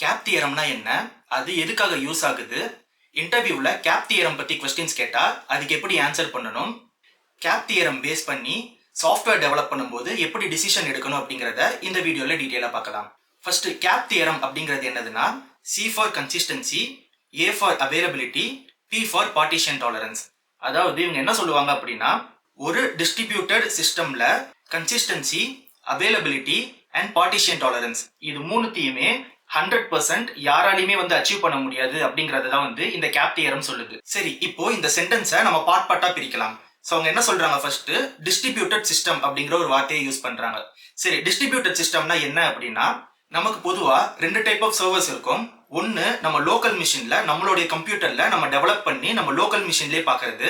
Gap தியரம்னா என்ன? அது எதுக்காக யூஸ் ஆகுது? இன்டர்வியூவில் கேப் தியரம் பற்றி கொஸ்டின்ஸ் கேட்டால் அதுக்கு எப்படி ஆன்சர் பண்ணணும்? கேப் தியரம் பேஸ் பண்ணி சாஃப்ட்வேர் டெவலப் பண்ணும்போது எப்படி டிசிஷன் எடுக்கணும் அப்படிங்கிறத இந்த வீடியோவில் டீட்டெயிலாக பார்க்கலாம். ஃபர்ஸ்ட் கேப் தியரம் அப்படிங்கிறது என்னதுன்னா C for consistency A for availability P for partition tolerance அதாவது இவங்க என்ன சொல்லுவாங்க அப்படின்னா ஒரு டிஸ்ட்ரிபியூட்டட் சிஸ்டமில் consistency availability and partition tolerance இது மூணுத்தையுமே ஹண்ட்ரட் பர்சன்ட் யாராலையுமே வந்து அச்சீவ் பண்ண முடியாது அப்படிங்கறது தான் வந்து இந்த கேப் தியரம் சொல்லுது. சரி இப்போ இந்த சென்டென்ஸை நம்ம பார்ட் பார்ட்டா பிரிக்கலாம். ஸோ அவங்க என்ன சொல்றாங்க ஃபர்ஸ்ட் டிஸ்ட்ரிபியூட்டட் சிஸ்டம் அப்படிங்கிற ஒரு வார்த்தையை யூஸ் பண்றாங்க. சரி டிஸ்ட்ரிபியூட்டட் சிஸ்டம்னா என்ன அப்படின்னா நமக்கு பொதுவாக ரெண்டு டைப் ஆஃப் சர்வர்ஸ் இருக்கும். ஒன்று நம்ம லோக்கல் மிஷினில் நம்மளுடைய கம்ப்யூட்டரில் நம்ம டெவலப் பண்ணி நம்ம லோக்கல் மிஷின்லேயே பார்க்கறது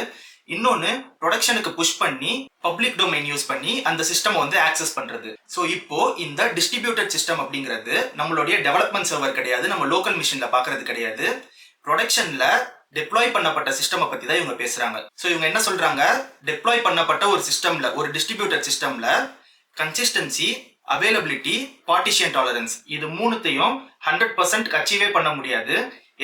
இன்னொன்னு ப்ரொடக்ஷனுக்கு புஷ் பண்ணி பப்ளிக் டொமைன் யூஸ் பண்ணி அந்த சிஸ்டம் வந்து ஆக்சஸ் பண்றது. ஸோ இப்போ இந்த டிஸ்ட்ரிபியூட்டட் சிஸ்டம் அப்படிங்கிறது நம்மளுடைய டெவலப்மெண்ட் சர்வர் கிடையாது நம்ம லோக்கல் மிஷின்ல பாக்குறது கிடையாது. ப்ரொடக்ஷன்ல டெப்ளாய் பண்ணப்பட்ட சிஸ்டம் பத்தி தான் இவங்க பேசுறாங்க. ஸோ இவங்க என்ன சொல்றாங்க? டெப்ளாய் பண்ணப்பட்ட ஒரு சிஸ்டம்ல ஒரு டிஸ்ட்ரிபியூட்டட் சிஸ்டம்ல கன்சிஸ்டன்சி அவைலபிலிட்டி பார்ட்டிஷியன் டாலரன்ஸ் இது மூணுத்தையும் ஹண்ட்ரட் பர்சன்ட் அச்சீவே பண்ண முடியாது.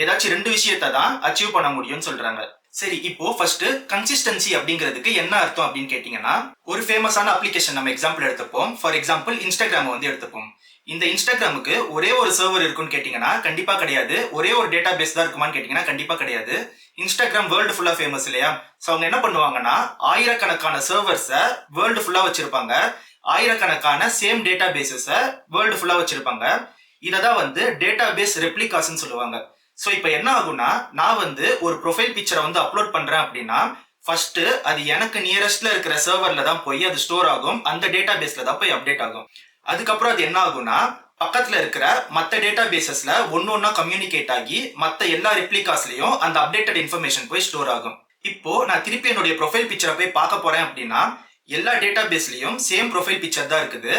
ஏதாச்சும் ரெண்டு விஷயத்தை தான் அச்சீவ் பண்ண முடியும்னு சொல்றாங்க. சரி இப்போ ஃபர்ஸ்ட் கன்சிஸ்டன்சி அப்படிங்கிறதுக்கு என்ன அர்த்தம் அப்படின்னு கேட்டீங்கன்னா ஒரு ஃபேமஸான அப்ளிகேஷன் நம்ம எக்ஸாம்பிள் எடுத்துப்போம். ஃபார் எக்ஸாம்பிள் இன்ஸ்டாகிராம் வந்து எடுத்துப்போம். இந்த இன்ஸ்டாகிராமுக்கு ஒரே ஒரு சர்வர் இருக்குன்னு கேட்டீங்கன்னா கண்டிப்பா கிடையாது. ஒரே ஒரு டேட்டா பேஸ் தான் இருக்குமான்னு கேட்டீங்கன்னா கண்டிப்பா கிடையாது. இன்ஸ்டாகிராம் வேர்ல்டு ஃபுல்லா ஃபேமஸ் இல்லையா? ஸோ அவங்க என்ன பண்ணுவாங்கன்னா ஆயிரக்கணக்கான சர்வர்ஸை வேர்ல்டு ஃபுல்லா வச்சிருப்பாங்க. ஆயிரக்கணக்கான சேம் டேட்டா பேசஸை வேர்ல்டு ஃபுல்லா வச்சிருப்பாங்க. இதை தான் வந்து டேட்டா பேஸ் ரெப்ளிகாஸ்ன்னு சொல்லுவாங்க. ஸோ இப்போ என்ன ஆகும்னா நான் வந்து ஒரு ப்ரொஃபைல் பிக்சரை வந்து அப்லோட் பண்ணுறேன் அப்படின்னா ஃபர்ஸ்ட் அது எனக்கு நியரஸ்ட்ல இருக்கிற சர்வர்ல தான் போய் அது ஸ்டோர் ஆகும். அந்த டேட்டா பேஸ்ல தான் போய் அப்டேட் ஆகும். அதுக்கப்புறம் அது என்ன ஆகும்னா பக்கத்துல இருக்கிற மற்ற டேட்டா பேசஸ்ல ஒன்னு ஒன்னா கம்யூனிகேட் ஆகி மற்ற எல்லா ரெப்ளிகாஸ்லயும் அந்த அப்டேட்டட் இன்ஃபர்மேஷன் போய் ஸ்டோர் ஆகும். இப்போ நான் திருப்பி என்னுடைய ப்ரொஃபைல் பிக்சரை போய் பார்க்க போறேன் அப்படின்னா எல்லா டேட்டா பேஸ்லயும் சேம் ப்ரொஃபைல் பிக்சர் தான் இருக்குது.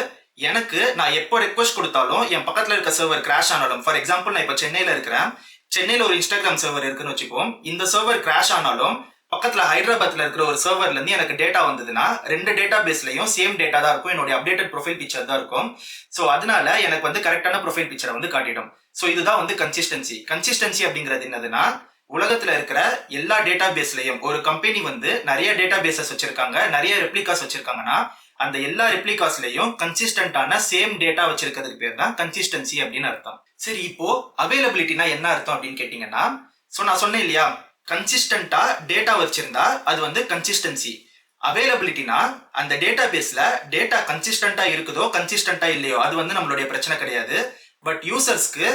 எனக்கு நான் எப்போ ரெக்வஸ்ட் கொடுத்தாலும் என் பக்கத்துல இருக்க சர்வர் கிராஷ் ஆனாலும் ஃபார் எக்ஸாம்பிள் நான் இப்போ சென்னையில இருக்கிறேன். சென்னையில் ஒரு இன்ஸ்டாகிராம் சர்வர் இருக்குன்னு வச்சுப்போம் இந்த சர்வர் கிராஷ் ஆனாலும் பக்கத்தில் ஹைதராபாத்தில் இருக்கிற ஒரு சர்வர்லேருந்து எனக்கு டேட்டா வந்ததுன்னா ரெண்டு டேட்டா பேஸ்லையும் சேம் டேட்டா தான் இருக்கும். என்னுடைய அப்டேட்டட் ப்ரொஃபைல் பிக்சர் தான் இருக்கும். ஸோ அதனால எனக்கு வந்து கரெக்டான ப்ரொஃபைல் பிக்சரை வந்து காட்டிடும். ஸோ இதுதான் வந்து கன்சிஸ்டன்சி கன்சிஸ்டன்சி அப்படிங்கிறது என்னதுன்னா உலகத்தில் இருக்கிற எல்லா டேட்டா பேஸ்லையும் ஒரு கம்பெனி வந்து நிறைய டேட்டா பேசஸ் வச்சிருக்காங்க. நிறைய ரெப்ளிகாஸ் வச்சிருக்காங்கன்னா அந்த எல்லா ரெப்ளிகாஸ்லயும் கன்சிஸ்டன்டான சேம் டேட்டா வச்சிருக்கிறதுக்கு பேர் தான் கன்சிஸ்டன்சி அப்படின்னு அர்த்தம். சரி இப்போ அவைலபிலிட்டினா என்ன அர்த்தம் அப்படின்னு கேட்டீங்கன்னா ஸோ நான் சொன்னேன் இல்லையா கன்சிஸ்டண்டா டேட்டா வச்சிருந்தா அது வந்து கன்சிஸ்டன்சி அவைலபிலிட்டினா அந்த டேட்டா பேஸ்ல டேட்டா கன்சிஸ்டண்டா இருக்குதோ கன்சிஸ்டண்டா இல்லையோ அது வந்து நம்மளுடைய பிரச்சனை கிடையாது. பட் யூசர்ஸ்க்கு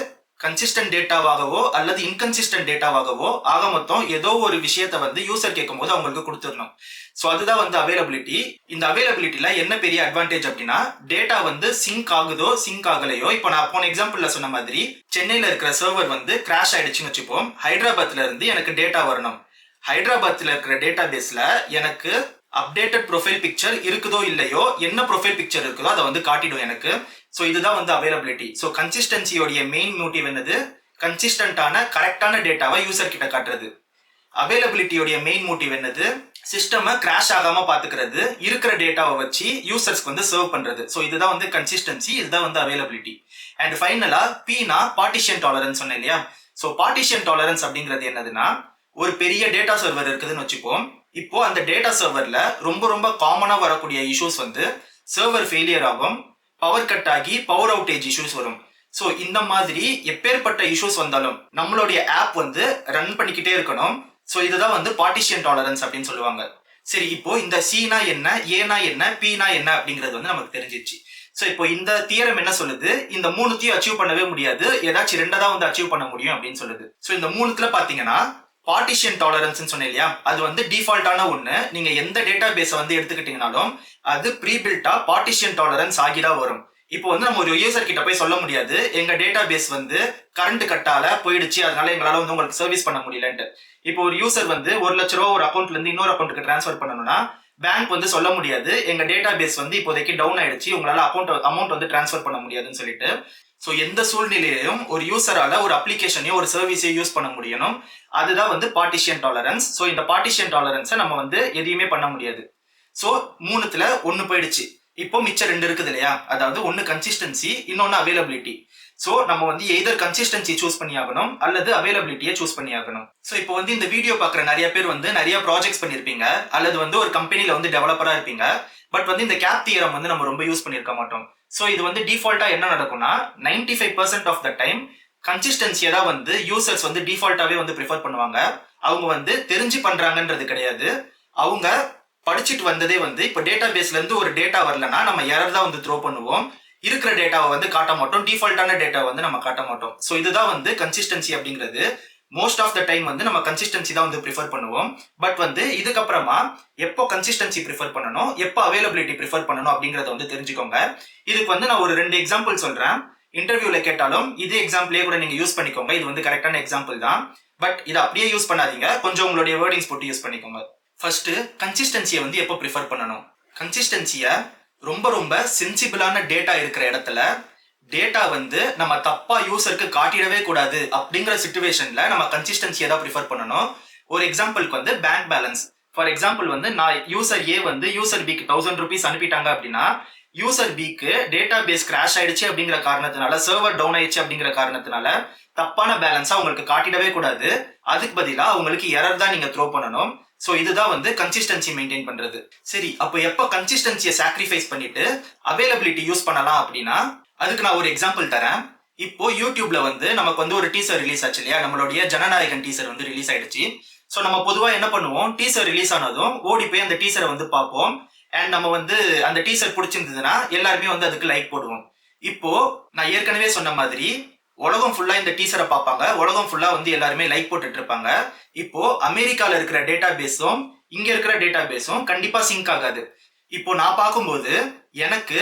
கன்சிஸ்டன்ட் டேட்டாவாகவோ அல்லது இன்கன்சிஸ்டன்ட் டேட்டாவாகவோ ஆக மொத்தம் ஏதோ ஒரு விஷயத்த வந்து யூசர் கேட்கும் போது அவங்களுக்கு கொடுத்துடணும். ஸோ அதுதான் வந்து அவைலபிலிட்டி இந்த அவைலபிலிட்டியில என்ன பெரிய அட்வான்டேஜ் அப்படின்னா டேட்டா வந்து சிங்க் ஆகுதோ சிங்க் ஆகலையோ இப்போ நான் போன எக்ஸாம்பிள்ல சொன்ன மாதிரி சென்னையில் இருக்கிற சர்வர் வந்து கிராஷ் ஆயிடுச்சுன்னு வச்சுப்போம். ஹைதராபாத்ல இருந்து எனக்கு டேட்டா வரணும். ஹைதராபாத்ல இருக்கிற டேட்டா பேஸ்ல எனக்கு அப்டேட்டட் ப்ரொஃபைல் பிக்சர் இருக்குதோ இல்லையோ என்ன ப்ரொஃபைல் பிக்சர் இருக்குதோ அதை வந்து காட்டிடும் எனக்கு. ஸோ இதுதான் வந்து அவைலபிலிட்டி ஸோ கன்சிஸ்டன்சியோடைய மெயின் மோட்டிவ் என்னது? கன்சிஸ்டன்டான கரெக்டான டேட்டாவை யூசர் கிட்ட காட்டுறது. அவைலபிலிட்டியோடைய மெயின் மோட்டிவ் என்னது? சிஸ்டமை கிராஷ் ஆகாம பாத்துக்கிறது. இருக்கிற டேட்டாவை வச்சு யூசர்ஸ்க்கு வந்து சர்வ் பண்றது. ஸோ இதுதான் வந்து கன்சிஸ்டன்சி இதுதான் வந்து அவைலபிலிட்டி அண்ட் ஃபைனலா பீனா பார்ட்டிஷன் டாலரன்ஸ் சொன்னேன் இல்லையா? ஸோ பார்ட்டிஷன் டாலரன்ஸ் அப்படிங்கிறது என்னதுன்னா ஒரு பெரிய டேட்டா சர்வர் இருக்குதுன்னு வச்சுப்போம் இப்போ அந்த டேட்டா சர்வர்ல ரொம்ப ரொம்ப காமனா வரக்கூடிய இஷ்யூஸ் வந்து சர்வர் ஃபெயிலியர் ஆகும். பவர் கட் ஆகி பவர் அவுட்டேஜ் இஷ்யூஸ் வரும். ஸோ இந்த மாதிரி எப்பேற்பட்ட இஷ்யூஸ் வந்தாலும் நம்மளுடைய ஆப் வந்து ரன் பண்ணிக்கிட்டே இருக்கணும். ஸோ இதுதான் வந்து பார்ட்டிஷியன் டாலரன்ஸ் அப்படின்னு சொல்லுவாங்க. சரி இப்போ இந்த சீனா என்ன ஏனா என்ன பீனா என்ன அப்படிங்கிறது வந்து நமக்கு தெரிஞ்சிச்சு ஸோ இப்போ இந்த தியரம் என்ன சொல்லுது? இந்த மூணுத்தையும் அச்சீவ் பண்ணவே முடியாது. ஏதாச்சும் ரெண்டா தான் வந்து அச்சீவ் பண்ண முடியும் அப்படின்னு சொல்லுது. ஸோ இந்த மூணுத்துல பாத்தீங்கன்னா பார்ட்டிஷியன் டாலரன்ஸ்னு சொன்னேன் இல்லையா? அது வந்து டிஃபால்ட்டான ஒன்று நீங்கள் எந்த டேட்டா பேஸை வந்து எடுத்துக்கிட்டீங்கனாலும் அது ப்ரீபில்ட்டாக பார்ட்டிஷியன் டாலரன்ஸ் ஆகிதான் வரும். இப்போ வந்து நம்ம ஒரு யூசர் கிட்ட போய் சொல்ல முடியாது. எங்க டேட்டா பேஸ் வந்து கரண்ட் கட்டால போயிடுச்சு. அதனால எங்களால வந்து உங்களுக்கு சர்வீஸ் பண்ண முடியலன்ட்டு. இப்போ ஒரு யூசர் வந்து ஒரு லட்ச ரூபா ஒரு அக்கௌண்ட்ல இருந்து இன்னொரு அக்கௌண்ட்டுக்கு ட்ரான்ஸ்ஃபர் பண்ணணும்னா பேங்க் வந்து சொல்ல முடியாது. எங்க டேட்டா பேஸ் வந்து இப்போதைக்கு டவுன் ஆயிடுச்சு. உங்களால அக்கௌண்ட் அமௌண்ட் வந்து ட்ரான்ஸ்ஃபர் பண்ண முடியாதுன்னு சொல்லிட்டு. ஸோ எந்த சூழ்நிலையிலும் ஒரு யூசரால ஒரு அப்ளிகேஷனையும் ஒரு சர்வீஸையும் யூஸ் பண்ண முடியணும். அதுதான் வந்து பார்ட்டிஷியன் டாலரன்ஸ் ஸோ இந்த பார்ட்டிஷியன் டாலரன்ஸை நம்ம வந்து எதையுமே பண்ண முடியாது. ஸோ மூணுத்துல ஒன்று போயிடுச்சு. இப்போ மிச்சம் ரெண்டு இருக்குது இல்லையா? அதாவது ஒன்று கன்சிஸ்டன்சி இன்னொன்று அவைலபிலிட்டி ஸோ நம்ம வந்து எய்தர் கன்சிஸ்டன்சி சூஸ் பண்ணி ஆகணும் அல்லது அவைலபிலிட்டியை சூஸ் பண்ணி ஆகணும். ஸோ இப்போ வந்து இந்த வீடியோ பார்க்குற நிறைய பேர் வந்து நிறைய ப்ராஜெக்ட்ஸ் பண்ணியிருப்பீங்க அல்லது வந்து ஒரு கம்பெனியில் வந்து டெவலப்பராக இருப்பீங்க. பட் வந்து இந்த கேப் தியரம் வந்து நம்ம ரொம்ப யூஸ் பண்ணியிருக்க மாட்டோம். ஸோ இது வந்து டிஃபால்ட்டாக என்ன நடக்கும்னா ninety five percent of the time கன்சிஸ்டன்சியை தான் வந்து யூசர்ஸ் வந்து டிஃபால்ட்டாகவே வந்து ப்ரிஃபர் பண்ணுவாங்க. அவங்க வந்து தெரிஞ்சு பண்ணுறாங்கன்றது கிடையாது. அவங்க படிச்சுட்டு வந்ததே வந்து இப்போ டேட்டா பேஸ்லேருந்து ஒரு டேட்டா வரலன்னா நம்ம எரர் தான் வந்து த்ரோ பண்ணுவோம். இருக்கிற டேட்டாவை வந்து காட்ட மாட்டோம். டிஃபால்ட்டான டேட்டாவை வந்து நம்ம காட்ட மாட்டோம். ஸோ இதுதான் வந்து கன்சிஸ்டன்சி அப்படிங்கிறது. மோஸ்ட் ஆஃப் த டைம் வந்து நம்ம கன்சிஸ்டன்சி தான் வந்து ப்ரிஃபர் பண்ணுவோம். பட் வந்து இதுக்கப்புறமா எப்போ கன்சிஸ்டன்சி ப்ரிஃபர் பண்ணணும் எப்போ அவைலபிலிட்டி ப்ரிஃபர் பண்ணணும் அப்படிங்கிறத வந்து தெரிஞ்சுக்கோங்க. இதுக்கு வந்து நான் ஒரு ரெண்டு எக்ஸாம்பிள் சொல்கிறேன் இன்டர்வியூல கேட்டாலும் இதே எக்ஸாம்பிளே கூட நீங்கள் யூஸ் பண்ணிக்கோங்க. இது வந்து கரெக்டான எக்ஸாம்பிள் தான். பட் இதை அப்படியே யூஸ் பண்ணாதீங்க. கொஞ்சம் உங்களுடைய வேர்டிங்ஸ் போட்டு யூஸ் பண்ணிக்கோங்க. ஃபர்ஸ்ட் கன்சிஸ்டன்சியை வந்து எப்போ ப்ரிஃபர் பண்ணணும்? கன்சிஸ்டன்சியை ரொம்ப ரொம்ப சென்சிபிளான டேட்டா இருக்கிற இடத்துல டேட்டா வந்து நம்ம தப்பா யூசருக்கு காட்டிடவே கூடாது அப்படிங்கிற சுச்சுவேஷன்ல நம்ம கன்சிஸ்டன்சியை தான் ப்ரிஃபர் பண்ணணும். ஒரு எக்ஸாம்பிளுக்கு வந்து பேங்க் பேலன்ஸ் ஃபார் எக்ஸாம்பிள் வந்து நான் யூசர் ஏ வந்து யூசர் பிக்கு தௌசண்ட் ருபீஸ் அனுப்பிட்டாங்க அப்படின்னா யூசர் பிக்கு டேட்டா பேஸ் கிராஷ் ஆயிடுச்சு அப்படிங்கிற காரணத்தினால சர்வர் டவுன் ஆயிடுச்சு அப்படிங்கிற காரணத்தினால தப்பான பேலன்ஸா உங்களுக்கு காட்டிடவே கூடாது. அதுக்கு பதிலா உங்களுக்கு எரர் தான் நீங்க த்ரோ பண்ணணும். ஸோ இதுதான் வந்து கன்சிஸ்டன்சி மெயின்டைன் பண்றது. சரி அப்போ எப்போ கன்சிஸ்டன்சியை சாக்ரிஃபைஸ் பண்ணிட்டு அவைலபிலிட்டி யூஸ் பண்ணலாம் அப்படின்னா அதுக்கு நான் ஒரு எக்ஸாம்பிள் தரேன். இப்போ யூடியூப்ல வந்து நமக்கு வந்து ஒரு டீசர் ரிலீஸ் ஆச்சு இல்லையா? நம்மளுடைய ஜனநாயகன் டீசர் வந்து ரிலீஸ் ஆயிடுச்சு. ஸோ நம்ம பொதுவாக என்ன பண்ணுவோம்? டீசர் ரிலீஸ் ஆனதும் ஓடி போய் அந்த டீசரை வந்து பார்ப்போம். அண்ட் நம்ம வந்து அந்த டீசர் பிடிச்சிருந்ததுன்னா எல்லாருமே வந்து அதுக்கு லைக் போடுவோம். இப்போ நான் ஏற்கனவே சொன்ன மாதிரி உலகம் ஃபுல்லா இந்த டீசரை பார்ப்பாங்க. உலகம் ஃபுல்லா வந்து எல்லாருமே லைக் போட்டுட்டு இருப்பாங்க. இப்போ அமெரிக்கால இருக்கிற டேட்டா பேஸும் இங்க இருக்கிற டேட்டா பேஸும் கண்டிப்பா சிங்க் ஆகாது. இப்போ நான் பார்க்கும்போது எனக்கு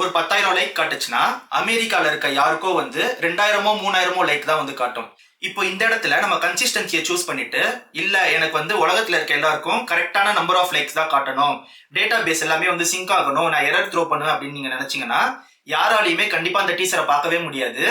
ஒரு பத்தாயிரம் லைக் காட்டுச்சுன்னா அமெரிக்கால இருக்க யாருக்கோ வந்து ரெண்டாயிரமோ மூணாயிரமோ லைக் தான் வந்து காட்டும். இப்போ இந்த இடத்துல நம்ம கன்சிஸ்டன்சியை சூஸ் பண்ணிட்டு இல்ல எனக்கு வந்து உலகத்துல இருக்க எல்லாருக்கும் கரெக்டான நம்பர் ஆஃப் லைக்ஸ் தான் காட்டணும். டேட்டா பேஸ் எல்லாமே வந்து சிங்க் ஆகணும் நான் எரர் த்ரோ பண்ணுவேன் அப்படின்னு நீங்க நினைச்சீங்கன்னா யாராலையுமே கண்டிப்பா அந்த டீச்சரை பார்க்கவே முடியாது.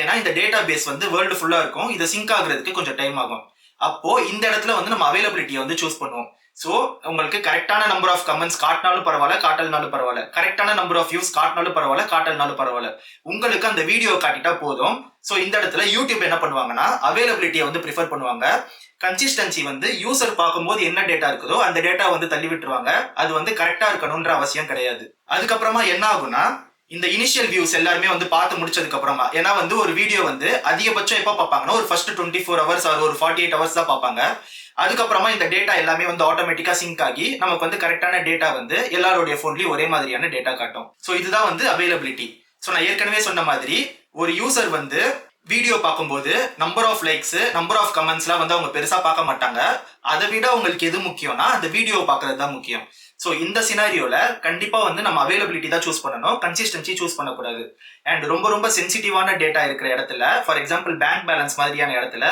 ஏன்னா இந்த டேட்டா பேஸ் வந்து வேர்ல்டு ஃபுல்லா இருக்கும். இதை சிங்க் ஆகுறதுக்கு கொஞ்சம் டைம் ஆகும். அப்போ இந்த இடத்துல வந்து நம்ம அவைலபிலிட்டியை வந்து சூஸ் பண்ணுவோம். ஸோ உங்களுக்கு கரெக்டான நம்பர் ஆஃப் கமெண்ட்ஸ் காட்டினாலும் பரவாயில்ல காட்டல்னாலும் பரவாயில்ல. கரெக்டான நம்பர் ஆஃப் வியூஸ் காட்டினாலும் பரவாயில்ல காட்டல்னாலும் பரவாயில்ல. உங்களுக்கு அந்த வீடியோ காட்டிட்டா போதும். ஸோ இந்த இடத்துல யூடியூப் என்ன பண்ணுவாங்கன்னா அவைலபிலிட்டியை வந்து ப்ரிஃபர் பண்ணுவாங்க. கன்சிஸ்டன்சி வந்து யூசர் பார்க்கும்போது என்ன டேட்டா இருக்குதோ அந்த டேட்டா வந்து தள்ளி விட்டுருவாங்க. அது வந்து கரெக்டாக இருக்கணும்ன்ற அவசியம் கிடையாது. அதுக்கப்புறமா என்ன ஆகும்னா இந்த இனிஷியல் வியூஸ் எல்லாருமே வந்து பார்த்து முடிச்சதுக்கு அப்புறமா ஏன்னா வந்து ஒரு வீடியோ வந்து அதிகபட்சம் எப்போ பார்ப்பாங்கன்னா ஒரு first twenty four hours or ஒரு ஃபார்ட்டி எயிட் ஹவர்ஸ் தான் பார்ப்பாங்க. அதுக்கப்புறமா இந்த டேட்டா எல்லாமே வந்து ஆட்டோமேட்டிக்கா சிங்க் ஆகி நமக்கு வந்து கரெக்டான டேட்டா வந்து எல்லாருடைய ஃபோன்லயும் ஒரே மாதிரியான டேட்டா காட்டும். ஸோ இதுதான் வந்து அவைலபிலிட்டி ஸோ நான் ஏற்கனவே சொன்ன மாதிரி ஒரு யூசர் வந்து வீடியோ பார்க்கும்போது number of likes number of கமெண்ட்ஸ்லாம் வந்து அவங்க பெருசாக பார்க்க மாட்டாங்க. அதை விட உங்களுக்கு எது முக்கியம்னா அந்த வீடியோ பார்க்கறது தான் முக்கியம். ஸோ இந்த சினாரியோவில் கண்டிப்பாக வந்து நம்ம அவைலபிலிட்டி தான் சூஸ் பண்ணணும். கன்சிஸ்டன்சி சூஸ் பண்ணக்கூடாது. அண்ட் ரொம்ப ரொம்ப சென்சிட்டிவான டேட்டா இருக்கிற இடத்துல ஃபார் எக்ஸாம்பிள் பேங்க் பேலன்ஸ் மாதிரியான இடத்துல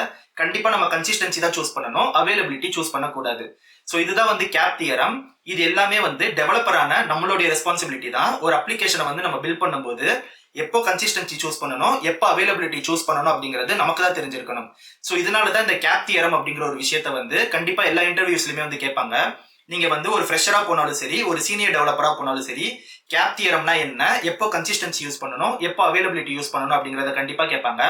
கண்டிப்பாக நம்ம கன்சிஸ்டன்சி தான் சூஸ் பண்ணணும். அவைலபிலிட்டி சூஸ் பண்ணக்கூடாது. ஸோ இதுதான் வந்து கேப் தியரம் இது எல்லாமே வந்து டெவலப்பரான நம்மளுடைய ரெஸ்பான்சிபிலிட்டி தான். ஒரு அப்ளிகேஷனை வந்து நம்ம பில்ட் பண்ணும்போது எப்போ கன்சிஸ்டன்சி சூஸ் பண்ணணும் எப்போ அவைலபிலிட்டி சூஸ் பண்ணணும் அப்படிங்கிறது நமக்கு தான் தெரிஞ்சிருக்கணும். ஸோ இதனால தான் இந்த கேப் தியரம் அப்படிங்கிற ஒரு விஷயத்த வந்து கண்டிப்பாக எல்லா இன்டர்வியூஸ்லையுமே வந்து கேட்பாங்க. நீங்கள் வந்து ஒரு ஃப்ரெஷராக போனாலும் சரி ஒரு சீனியர் டெவலப்பராக போனாலும் சரி கேப் தியரம்னா என்ன எப்போ கன்சிஸ்டன்சி யூஸ் பண்ணணும் எப்போ அவைலபிலிட்டி யூஸ் பண்ணணும் அப்படிங்கிறத கண்டிப்பாக கேட்பாங்க.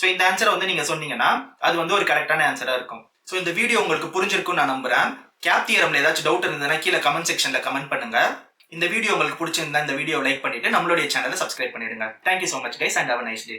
ஸோ இந்த ஆன்சரை வந்து நீங்கள் சொன்னீங்கன்னா அது வந்து ஒரு கரெக்டான ஆன்சராக இருக்கும். ஸோ இந்த வீடியோ உங்களுக்கு புரிஞ்சிருக்கும்னு நான் நம்புறேன். கேப் தியரம்ல ஏதாச்சும் டவுட் இருந்ததுன்னா கீழே கமெண்ட் செக்ஷன்ல கமெண்ட் பண்ணுங்க. இந்த வீடியோ உங்களுக்கு பிடிச்சிருந்தா இந்த வீடியோ லைக் பண்ணிட்டு நம்மளுடைய சேனலை சப்ஸ்கிரைப் பண்ணிடுங்க. Thank you so much guys and have nice day